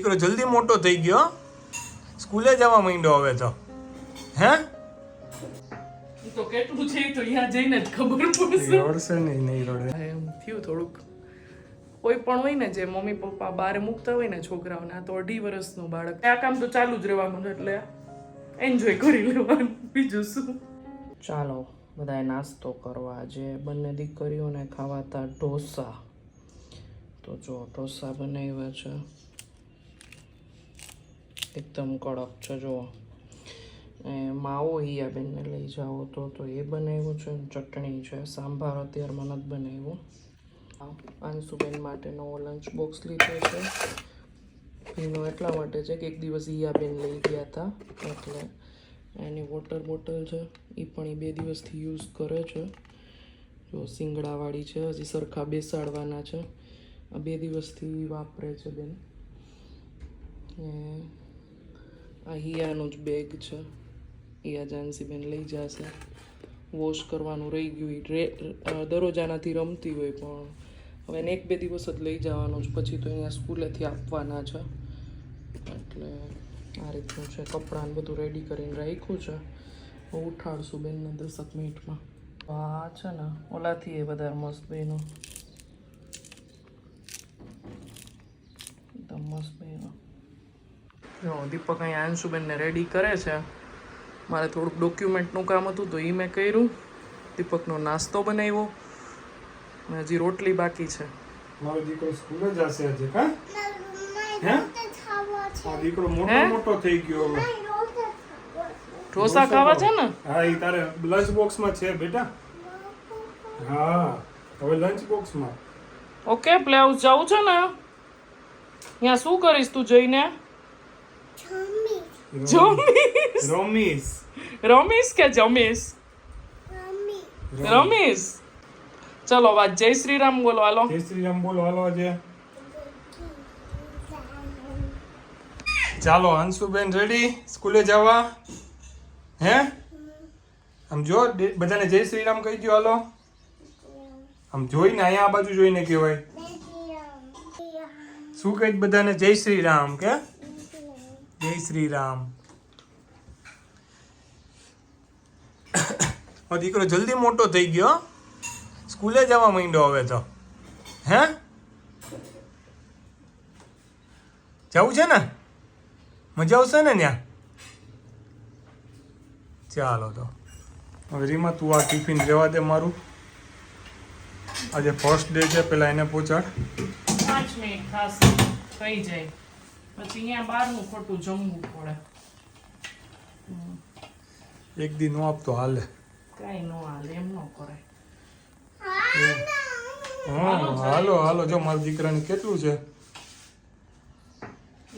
દીકરો જલ્દી મોટો થઈ ગયો. સ્કૂલે જવા માંડ્યો હવે તો. હે? તો કેટલું છે તો અહીંયા જઈને જ ખબર પડશે. રડશે નહીં નહીં રડે. એમ થયું થોડુંક. કોઈ પણ હોય ને જે મમ્મી પપ્પા બહાર મૂકતા હોય ને છોકરાઓને આ તો અઢી વર્ષનું બાળક. આ કામ તો ચાલુ જ રહેવાનું છે એટલે એન્જોય કરી લેવાનું. બીજું શું? ચાલો બધાએ નાસ્તો કરવા. આજે બંને દીકરીઓને ખાવાતા ઢોસા. તો જો ઢોસા બનાવ્યા છે. એકદમ કડક છે, જુઓ. એ માવો હિયાબેનને લઈ જાઓ તો તો એ બનાવ્યું છે, ચટણી છે, સાંભાર અત્યારમાં નથી બનાવ્યું. અંશુબેન માટે નવો લંચ બોક્સ લીધો છે. એનો એટલા માટે છે કે એક દિવસ હિયાબેન લઈ ગયા હતા એટલે એની વોટર બોટલ છે એ પણ એ બે દિવસથી યુઝ કરે છે. જો સિંગડાવાળી છે, હજી સરખા બેસાડવાના છે. બે દિવસથી વાપરે છે બેન. આ હિયાનું જ બેગ છે. હિયા જાનસીબેન લઈ જશે. વોશ કરવાનું રહી ગયું. દરરોજ આનાથી રમતી હોય પણ હવે એને એક બે દિવસ જ લઈ જવાનું છે. પછી તો અહીંયા સ્કૂલેથી આપવાના છે. એટલે આ રીતનું છે. કપડાને બધું રેડી કરીને રાખ્યું છે. હું ઉઠાડશું બેનને દસક મિનિટમાં. આ છે ને, ઓલાથી એ વધારે મસ્ત બેનો એકદમ મસ્ત બેનો જો દીપક અહીંયા અંશુબેનને રેડી કરે છે. મારે થોડુંક ડોક્યુમેન્ટનું કામ હતું તો એ મેં કર્યું. દીપકનો નાસ્તો બનાવ્યો. અને હજી રોટલી બાકી છે. મારો દીકરો સ્કૂલે જશે આજે કા? હે? આ દીકરો મોટો મોટો થઈ ગયો હવે. ઢોસા ખાવા છે ને? હા એ તારે લંચ બોક્સમાં છે બેટા. હા હવે લંચ બોક્સમાં ઓકે પ્લે હાઉસ જવું છે ને? ત્યાં શું કરીશ તું જઈને? જમીશ રમીશ રમીશ કે જમીસ રમીશ ચલો વાત જય શ્રી રામ બોલો હાલો. જય શ્રી રામ બોલો હાલો આજે. ચાલો અંશુબેન રેડી સ્કૂલે જવા? હે? આમ જો બધાને જય શ્રી રામ કહી દો હાલો. આમ જોઈને અહીંયા આ બાજુ જોઈને કહેવાય. શું કહી બધાને? જય શ્રી રામ કે? જય શ્રી રામ દીકરો જલ્દી મોટો થઈ ગયો. સ્કૂલે જવા માંડ્યો હવે તો. હે? જવું છે ને? મજા આવશે ને ત્યાં? ચાલો તો. હવે રીમા, તું આ ટિફિન રહેવા દે મારું. આજે ફર્સ્ટ ડે છે, પેલા એને પહોંચાડ. પાંચ મિનિટ થઈ જાય. પછી અહીંયા બહારનું ખોટું જમવું પડે. એક દી નો આપતો હાલે. કાંઈ નો હાલે એમ નો કરે. હા હાલો હાલો જો મારા દીકરાને કેટલું છે?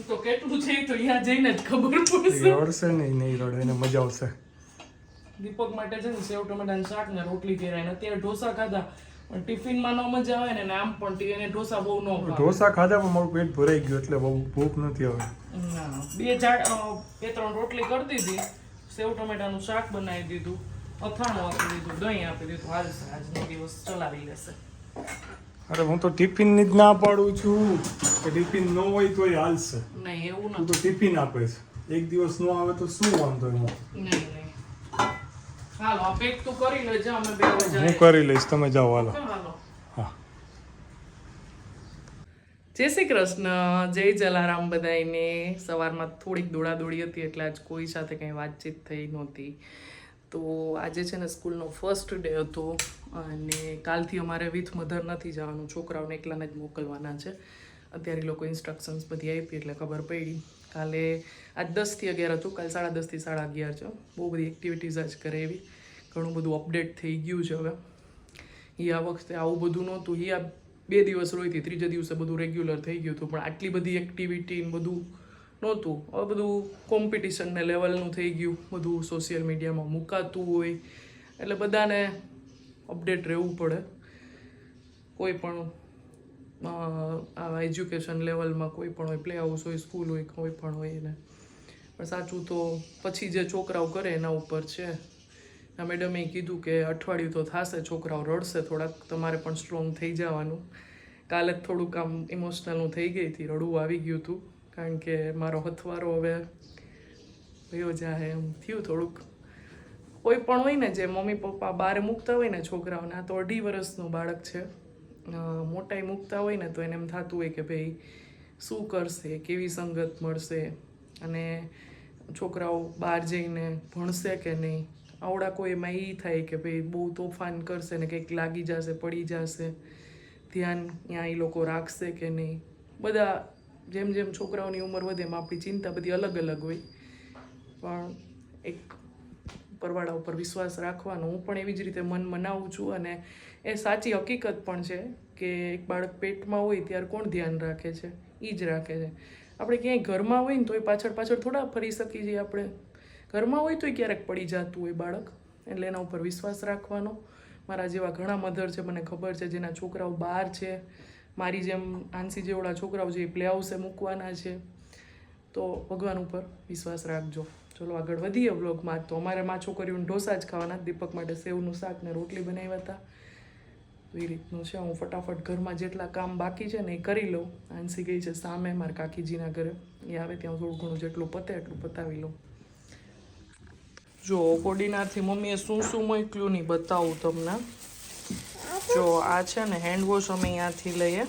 તો કેટલું છે તો અહીંયા જઈને જ ખબર પડશે. રડશે નહીં નહીં રડે એને મજા આવશે. દીપક માટે છે ને સેવ ટમેટાનું શાક ને રોટલી પહેરાય ને અત્યારે ઢોસા ખાધા. ટિફિનમાં ન મજા આવે ને ને આમ પણ એને ઢોસા બહુ ન ઢોસા ખાધામાં મારું પેટ ભરાઈ ગયું એટલે બહુ ભૂખ નથી હવે. બે ચાર બે ત્રણ રોટલી કરી દીધી સેવ ટમેટાનું શાક બનાવી દીધું અથાણું આપી દીધું દહીં આપી દીધું. હાલશે આજનો દિવસ ચલાવી લેશે. અરે હું તો ટિફિનની જ ના પાડું છું કે ટિફિન ન હોય તોય હાલશે નહીં એવું ના તો ટિફિન આપે છે. એક દિવસ ન આવે તો શું વાંધો એમાં? નહીં. હાલો પેક તું કરી લેજે અમે બે હું કરી લઈશ તમે જાઓ હાલો. હાલો? જય શ્રી કૃષ્ણ જય જલારામ બધાયને. સવારમાં થોડીક દોડાદોડી હતી એટલે આજ કોઈ સાથે કંઈ વાતચીત થઈ નહોતી. તો આજે છે ને સ્કૂલનો ફર્સ્ટ ડે હતો અને કાલથી અમારે વિથ મધર નથી જવાનું છોકરાઓને એકલાને જ મોકલવાના છે. અત્યારે લોકો ઇન્સ્ટ્રક્શન્સ બધી આપી એટલે ખબર પડી. કાલે આજ દસથી અગિયાર હતું, કાલે સાડા દસથી સાડા અગિયાર છે. બહુ બધી એક્ટિવિટીઝ જ કરે એવી. ઘણું બધું અપડેટ થઈ ગયું છે હવે. એ આ વખતે આવું બધું નહોતું. એ આ બે દિવસ રોઈ હતી. ત્રીજા દિવસે બધું રેગ્યુલર થઈ ગયું હતું. પણ આટલી બધી એક્ટિવિટી બધું નહોતું. હવે બધું કોમ્પિટિશનને લેવલનું થઈ ગયું. બધું સોશિયલ મીડિયામાં મુકાતું હોય. એટલે બધાને અપડેટ રહેવું પડે. કોઈ પણ અ, આ એજ્યુકેશન લેવલમાં કોઈ પણ હોય પ્લે હાઉસ હોય સ્કૂલ હોય કોઈ પણ હોય એને. પણ સાચું તો પછી જે છોકરાઓ કરે એના ઉપર છે. આ મેડમે કીધું કે અઠવાડિયું તો થશે છોકરાઓ રડશે થોડાક તમારે પણ સ્ટ્રોંગ થઈ જવાનું. કાલે થોડુંક આમ ઇમોશનલ હું થઈ ગઈ હતી રડવું આવી ગયું હતું. કારણ કે મારો હથવારો હવે વયો જાય એમ થયું થોડુંક. કોઈ પણ હોય ને જે મમ્મી પપ્પા બહાર મૂકતા હોય ને છોકરાઓને આ તો અઢી વર્ષનું બાળક છે. મોટાઈ મૂકતા હોય ને તો એને એમ થતું હોય કે ભાઈ શું કરશે, કેવી સંગત મળશે અને છોકરાઓ બહાર જઈને ભણશે કે નહીં? આવડા કોઈ એમાં એ થાય કે ભાઈ બહુ તોફાન કરશે ને કંઈક લાગી જશે, પડી જશે. ધ્યાન ત્યાં એ લોકો રાખશે કે નહીં? બધા જેમ જેમ છોકરાઓની ઉંમર વધે એમ આપણી ચિંતા બધી અલગ અલગ હોય. પણ એક પરવાળા ઉપર વિશ્વાસ રાખવાનો. હું પણ એવી જ રીતે મન મનાવું છું અને એ સાચી હકીકત પણ છે કે એક બાળક પેટમાં હોય ત્યારે કોણ ધ્યાન રાખે છે? એ જ રાખે છે. આપણે ક્યાંય ઘરમાં હોય ને તોય પાછળ પાછળ થોડા ફરી શકીએ છીએ આપણે. ઘરમાં હોય તોય ક્યારેક પડી જતું હોય બાળક. એટલે એના ઉપર વિશ્વાસ રાખવાનો. મારા જેવા ઘણા મધર છે, મને ખબર છે, જેના છોકરાઓ બહાર છે. મારી જેમ આંસી જેવડા છોકરાઓ જે પ્લે હાઉસે મૂકવાના છે. તો ભગવાન ઉપર વિશ્વાસ રાખજો. ચલો આગળ વધીએ વ્લોગમાં તો અમારે માં છોકરીઓને ઢોસા જ ખાવાના. દીપક માટે સેવનું શાક ને રોટલી બનાવ્યા હતા. એ રીતનું છે. હું ફટાફટ ઘરમાં જેટલા કામ બાકી છે ને એ કરી લઉં. આંસી ગઈ છે સામે મારા કાકીજીના ઘરે. એ આવે ત્યાં થોડું ઘણું જેટલું પતે એટલું પતાવી લઉં. જો, કોડીનારથી મમ્મીએ શું શું મોકલ્યું નહીં બતાવું તમને. જો, આ છે ને હેન્ડ વોશ અમે અહીંયાથી લઈએ.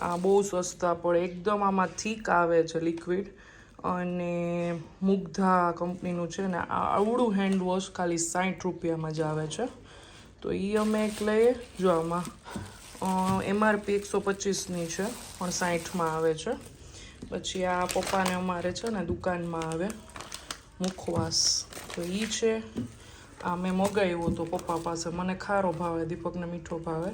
આ બહુ સસ્તા પડે એકદમ આમાં થીક આવે છે લિક્વિડ અને મુગ્ધા કંપનીનું છે ને આ આવડું હેન્ડ વોશ ખાલી સાઠ રૂપિયામાં જ આવે છે. તો એ અમે એક લઈએ. જો આમાં એમઆરપી એકસો પચીસની છે, પણ સાઠમાં આવે છે. પછી આ પપ્પાને અમારે છે ને દુકાનમાં આવે મુખવાસ. તો એ છે. આ મેં મગાવ્યું હતું પપ્પા પાસે. મને ખારો ભાવે, દીપકને મીઠો ભાવે.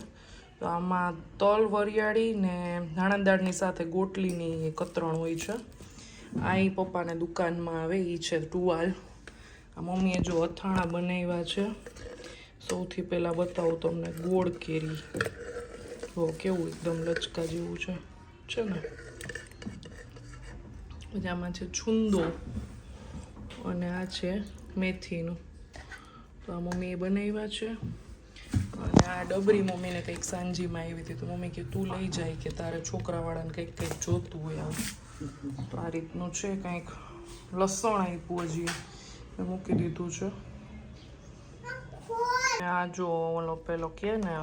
તો આમાં તલ વરિયાળી ને ધાણા દાળની સાથે ગોટલીની કતરણ હોય છે. ઈ પપ્પાને દુકાનમાં આવે એ છે ટુવાલ. આ મમ્મીએ જો અથાણા બનાવ્યા છે. સૌથી પહેલાં બતાવું તમને ગોળ કેરી. જો કેવું એકદમ લચકા જેવું છે. છે ને? પછી આમાં છે છુંદો અને આ છે મેથીનું. તો આ મમ્મીએ બનાવ્યા છે. અને આ ડબરી મમ્મીને કંઈક સાંજીમાં આવી હતી. તો મમ્મી કે, તું લઈ જાય કે તારે છોકરાવાળાને કંઈક કંઈક જોતું હોય આવું. તો આ રીતનું છે કંઈક. લસણ આપ્યું હજી એ મૂકી દીધું છે. આ જો ઓલો પેલો કે ને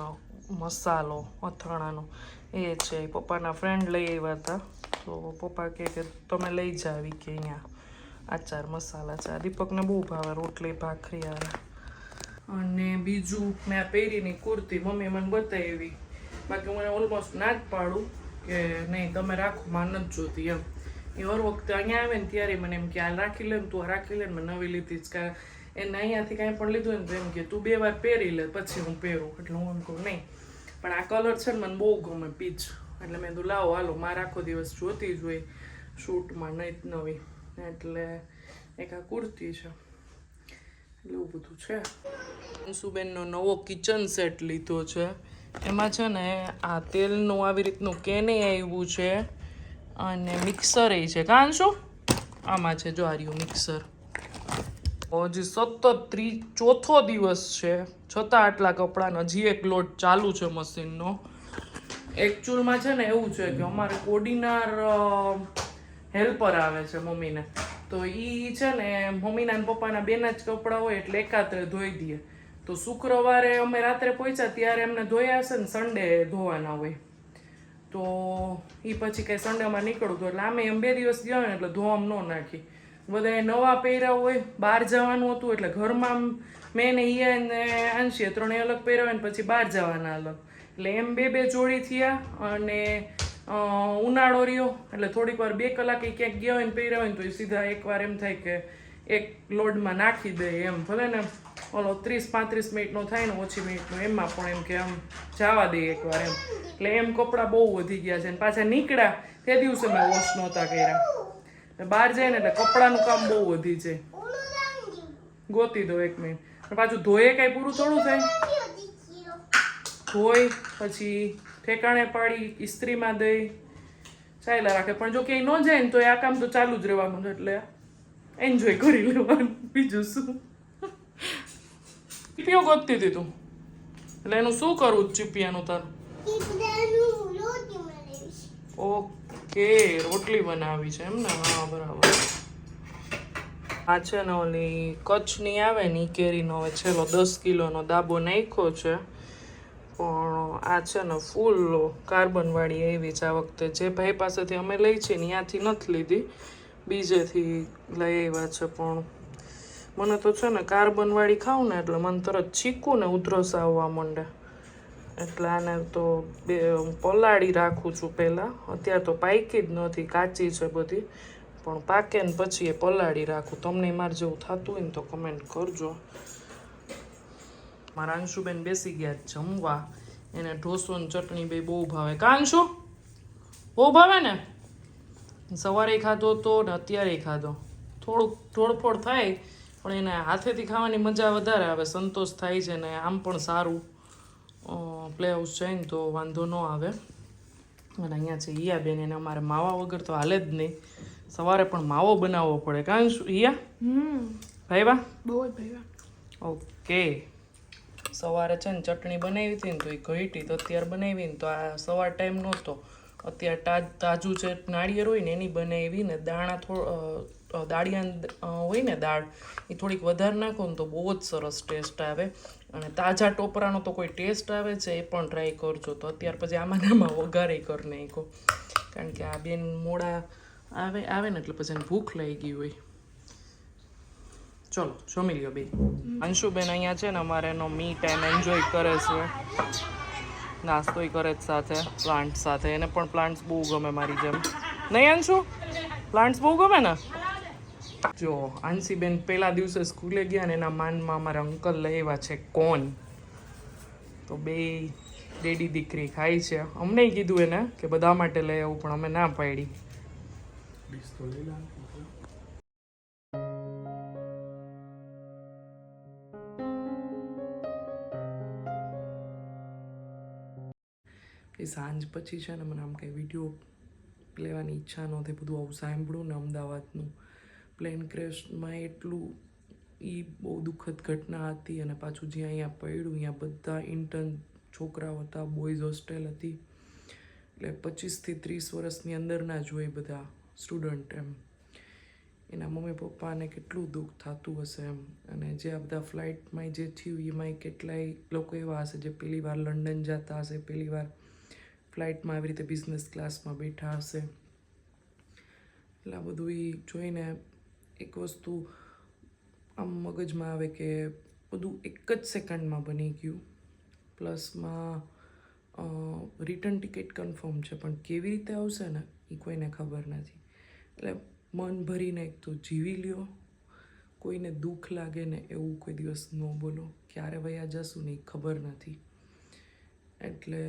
મસાલો, અથાણાનો. એ છે પપ્પાના ફ્રેન્ડ લઈ આવ્યા હતા. તો પપ્પા કહે કે તમે લઈ જાવી કે અહીંયા. આચાર મસાલા છે. આ દીપકને બહુ ભાવે રોટલી, ભાખરી આવે અને બીજું મેં પહેરીની કુર્તી. મમ્મી મને બતાવી. બાકી મને ઓલમોસ્ટ ના જ પાડું. કે નહીં, તમે રાખો માં નથી જોતી એમ. એ હર વખતે અહીંયા આવે ને ત્યારે મને એમ કે આ રાખી લે તું, આ રાખી લે ને મેં નવી લીધી જ, કારણ એને અહીંયાથી કાંઈ પણ લીધું ને તો એમ કે, તું બે વાર પહેરી લે, પછી હું પહેરું. એટલે હું એમ કહું, નહીં. પણ આ કલર છે ને મને બહુ ગમે, પીચ. એટલે મેં કીધું, લાવો, હાલો, મારે આખો દિવસ જોતી જ હોય, શૂટમાં નહીં નવી. એટલે એક આ કુર્તી છે. એટલે એવું બધું છે. અંશુબેનનો નવો કિચન સેટ લીધો છે. એમાં છે ને આ તેલનું આવી રીતનું કેને આવ્યું છે અને મિક્સર એ છે. કાં શું? આમાં છે, જો આર્યું મિક્સર. હજી સતત ત્રી, ચોથો દિવસ છે. છતાં આટલા કપડાં હજી એક લોટ ચાલુ છે મશીનનો. એકચ્યુઅલમાં છે ને એવું છે કે અમારે કોડીનાર હેલ્પર આવે છે મમ્મીને. તો એ છે ને મમ્મીના પપ્પાના બેના જ કપડાં હોય એટલે એકાત્રે ધોઈ દઈએ. તો શુક્રવારે અમે રાત્રે પહોંચ્યા ત્યારે એમને ધોયા હશે ને સન્ડે ધોવાના હોય. તો એ પછી કંઈ સન્ડેમાં નીકળું તો એટલે આમે એમ બે દિવસ ગયા ને એટલે ધોમ ન નાખી. બધાએ નવા પહેર્યા હોય, બહાર જવાનું હતું એટલે ઘરમાં મેં ને ઈયા ને આંશીએ ત્રણેય અલગ પહેર્યા હોય ને પછી બહાર જવાના અલગ. એટલે એમ બે બે જોડી થયા અને ઉનાળો રહ્યો. એટલે થોડીક વાર બે એ ક્યાંક ગયા હોય ને પહેર્યા હોય ને તો એ સીધા એકવાર એમ થાય કે એક લોડમાં નાખી દે એમ. ભલે ને ઓલો ત્રીસ પાંત્રીસ મિનિટનો થાય ને ઓછી મિનિટનો, એમાં પણ એમ કે આમ જવા દે એકવાર એમ. એટલે એમ કપડાં બહુ વધી ગયા છે ને પાછા નીકળ્યા. તે દિવસે મેં વોશ નહોતા કર્યા. બહાર જાય ને એટલે કપડાનું કામ બહુ વધી જાય ગોતી દો એક મિનિટ. પણ પાછું ધોયે કાંઈ પૂરું થોડું થાય? ધોઈ પછી ઠેકાણે પાડી, ઇસ્ત્રીમાં દઈ. ચાલ્યા રાખે. પણ જો ક્યાંય ન જાય ને તો આ કામ તો ચાલુ જ રહેવાનું એટલે એન્જોય કરી લેવાનું બીજું શું ચીપિયો ગોતતી હતી તું એટલે એનું શું કરવું ચીપિયાનું તાર ઓકે રોટલી બનાવી છે એમ ને હા બરાબર આ છે ને ઓલી કચ્છની આવે ને કેરીનો હવે છેલ્લો દસ કિલોનો દાબો નાખ્યો છે પણ આ છે ને ફૂલ કાર્બનવાળી એવી છે આ વખતે જે ભાઈ પાસેથી અમે લઈ છીએ ને ત્યાંથી નથી લીધી બીજેથી લઈ આવ્યા છે, પણ મને તો છે ને કાર્બનવાળી ખાઉં ને એટલે મને તરત છીકું ને ઉધરસ આવવા માંડે. એટલે આને તો બે પલાળી રાખું છું પહેલાં. અત્યારે તો પાકી જ નથી, કાચી છે બધી. પણ પાકે ને પછી એ પલાળી રાખું. તમને મારે જેવું થતું હોય ને તો કમેન્ટ કરજો. મારા અંશુબેન બેસી ગયા જમવા. એને ઢોસો ને ચટણી બે બહુ ભાવે. કાંશુ? બહુ ભાવે ને? સવારે ખાધો તો ને અત્યારે ખાધો. થોડુંક તોડફોડ થાય પણ એને હાથેથી ખાવાની મજા વધારે આવે સંતોષ થાય છે ને આમ પણ સારું. પ્લે હાઉસ છે ને તો વાંધો ન આવે. અને અહીંયા છે ઈયા બેન એને અમારે માવા વગર તો હાલે જ નહીં. સવારે પણ માવો બનાવવો પડે. કારણ શું ઈયા? હમ. ભાઈ બા બહુ જ ભાઈ ઓકે. સવારે છે ને ચટણી બનાવી હતી ને તો એ ઘટી તો અત્યારે બનાવી ને તો આ સવાર ટાઈમ નહોતો. અત્યારે તાજ તાજું જે નાળિયેર હોય ને એની બનાવી ને દાણા થોડો દાળિયા હોય ને દાળ એ થોડીક વધારે નાખો ને તો બહુ જ સરસ ટેસ્ટ આવે. અને તાજા ટોપરાનો તો કોઈ ટેસ્ટ આવે છે એ પણ ટ્રાય કરજો. તો અત્યાર પછી આમાં આમાં વઘારે કરી નાખો કારણ કે આ બેન મોડા આવે આવે ને એટલે પછી એને ભૂખ લાગી ગઈ હોય. ચલો જમી લ્યો બે અંશુબેન અહીંયા છે ને અમારે એનો મી ટાઈમ એન્જોય કરે છે. નાસ્તોય કરે જ સાથે પ્લાન્ટ સાથે. એને પણ પ્લાન્ટ્સ બહુ ગમે મારી જેમ. નહીં, અંશુ? પ્લાન્ટ્સ બહુ ગમે ને? જો આંશીબેન પહેલા દિવસે સ્કૂલે ગયા ને એના માનમાં અમારા અંકલ આવ્યા છે કોન. તો બે ડેડી દીકરી ખાય છે. અમને કીધું એને કે બધા માટે લઈ આવું, પણ અમે ના પાડી. એ સાંજ પછી છે ને મને આમ કંઈ વીડિયો લેવાની ઈચ્છા નહોતી, બધું આવું સાંભળ્યું ને અમદાવાદનું. પ્લેન ક્રેશમાં એટલું એ બહુ દુઃખદ ઘટના હતી અને પાછું જ્યાં અહીંયા પડ્યું, અહીંયા બધા ઇન્ટર્ન છોકરાઓ હતા બોયઝ હોસ્ટેલ હતી. એટલે પચીસથી ત્રીસ વર્ષની અંદરના જ હોય બધા સ્ટુડન્ટ એમ. એના મમ્મી પપ્પાને કેટલું દુઃખ થતું હશે એમ. અને જે આ બધા ફ્લાઇટમાં જે થયું, એમાંય કેટલાય લોકો એવા હશે જે પહેલી વાર લંડન જતા હશે, પહેલી વાર ફ્લાઇટમાં આવી રીતે બિઝનેસ ક્લાસમાં બેઠા હશે. એટલે આ બધું એ જોઈને એક વસ્તુ આમ મગજમાં આવે કે બધું એક જ સેકન્ડમાં બની ગયું. પ્લસમાં રિટર્ન ટિકિટ કન્ફર્મ છે, પણ કેવી રીતે આવશે ને એ કોઈને ખબર નથી. એટલે મન ભરીને એક તો જીવી લ્યો. કોઈને દુઃખ લાગે ને એવું કોઈ દિવસ ન બોલો. ક્યારે વયા જશું ને એ ખબર નથી. એટલે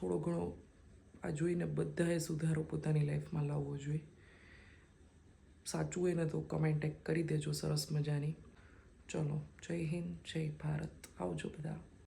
થોડો ઘણો આ જોઈને બધાએ સુધારો પોતાની લાઈફમાં લાવવો જોઈએ. સાચું હોય ને તો કમેન્ટ એક કરી દેજો સરસ મજાની. ચલો, જય હિન્દ, જય ભારત. આવજો બધા.